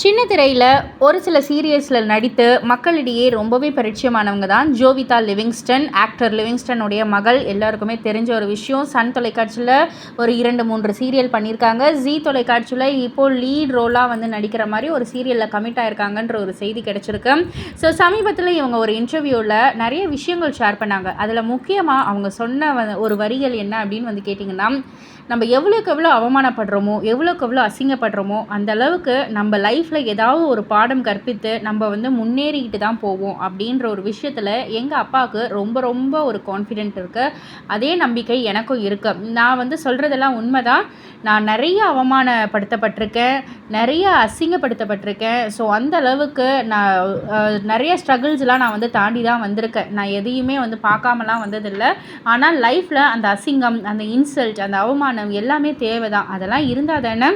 சின்ன திரையில் ஒரு சில சீரியல்ஸில் நடித்து மக்களிடையே ரொம்பவே பரிச்சயமானவங்க தான் ஜோவிதா லிவிங்ஸ்டன் ஆக்டர் லிவிங்ஸ்டனுடைய மகள். எல்லாருக்குமே தெரிஞ்ச ஒரு விஷயம் சன் தொலைக்காட்சியில் ஒரு இரண்டு மூன்று சீரியல் பண்ணியிருக்காங்க. ஜி தொலைக்காட்சியில் இப்போது லீட் ரோலாக வந்து நடிக்கிற மாதிரி ஒரு சீரியலில் கமிட் ஆயிருக்காங்கன்ற ஒரு செய்தி கிடச்சிருக்கு. ஸோ சமீபத்தில் இவங்க ஒரு இன்டர்வியூவில் நிறைய விஷயங்கள் ஷேர் பண்ணாங்க. அதில் முக்கியமாக அவங்க சொன்ன ஒரு வரிகள் என்ன அப்படின்னு வந்து கேட்டிங்கன்னா நம்ம எவ்வளோக்கு எவ்வளோ அவமானப்படுறோமோ எவ்வளோக்கு எவ்வளோ அசிங்கப்படுறோமோ அந்த அளவுக்கு நம்ம லைஃப்பில் ஏதாவது ஒரு பாடம் கற்பித்து நம்ம வந்து முன்னேறிக்கிட்டு தான் போவோம் அப்படின்ற ஒரு விஷயத்தில் எங்கள் அப்பாவுக்கு ரொம்ப ரொம்ப ஒரு கான்ஃபிடென்ட் இருக்குது அதே நம்பிக்கை எனக்கும் இருக்குது நான் வந்து சொல்கிறதெல்லாம் உண்மை தான் நான் நிறைய அவமானப்படுத்தப்பட்டிருக்கேன். நிறைய அசிங்கப்படுத்தப்பட்டிருக்கேன். ஸோ அந்த அளவுக்கு நான் நிறைய ஸ்ட்ரகிள்ஸ்லாம் நான் வந்து தாண்டி தான் வந்திருக்கேன். நான் எதையுமே வந்து பார்க்காமலாம் வந்ததில்லை. ஆனால் லைஃப்பில் அந்த அசிங்கம் அந்த இன்சல்ட் அந்த அவமானம் எல்லாமே தேவை தான் அதெல்லாம் இருந்தால் தானே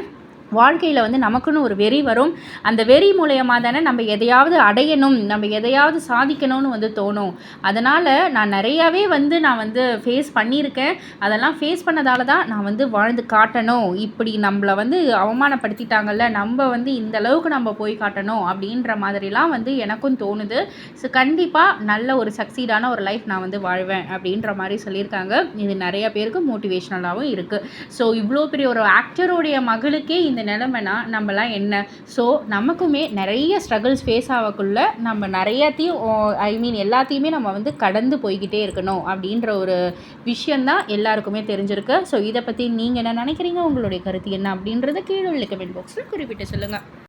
வாழ்க்கையில் வந்து நமக்குன்னு ஒரு வெறி வரும். அந்த வெறி மூலயமா தானே நம்ம எதையாவது அடையணும் நம்ம எதையாவது சாதிக்கணும்னு வந்து தோணும். அதனால் நான் நிறையாவே வந்து நான் வந்து ஃபேஸ் பண்ணியிருக்கேன். அதெல்லாம் ஃபேஸ் பண்ணதால தான் நான் வந்து வாழ்ந்து காட்டணும். இப்படி நம்மளை வந்து அவமானப்படுத்திட்டாங்கல்ல நம்ம வந்து இந்த அளவுக்கு நம்ம போய் காட்டணும் அப்படின்ற மாதிரிலாம் வந்து எனக்கும் தோணுது. ஸோ கண்டிப்பாக நல்ல ஒரு சக்சீடான ஒரு லைஃப் நான் வந்து வாழ்வேன் அப்படின்ற மாதிரி சொல்லியிருக்காங்க. இது நிறைய பேருக்கு மோட்டிவேஷ்னலாகவும் இருக்குது ஸோ இவ்வளோ பெரிய ஒரு ஆக்டருடைய மகளுக்கே இந்த நிலமைனா நம்மலாம் என்ன? ஸோ நமக்குமே நிறைய ஸ்ட்ரகிள்ஸ் ஃபேஸ் ஆகக்குள்ள நம்ம நிறையத்தையும் ஐ மீன் எல்லாத்தையுமே நம்ம வந்து கடந்து போய்கிட்டே இருக்கணும் அப்படின்ற ஒரு விஷயந்தான் எல்லாருக்குமே தெரிஞ்சிருக்கு. ஸோ இதை பற்றி நீங்கள் என்ன நினைக்கிறீங்க? உங்களுடைய கருத்து என்ன அப்படின்றத கீழே உள்ள கமெண்ட் பாக்ஸில் குறிப்பிட்டு சொல்லுங்கள்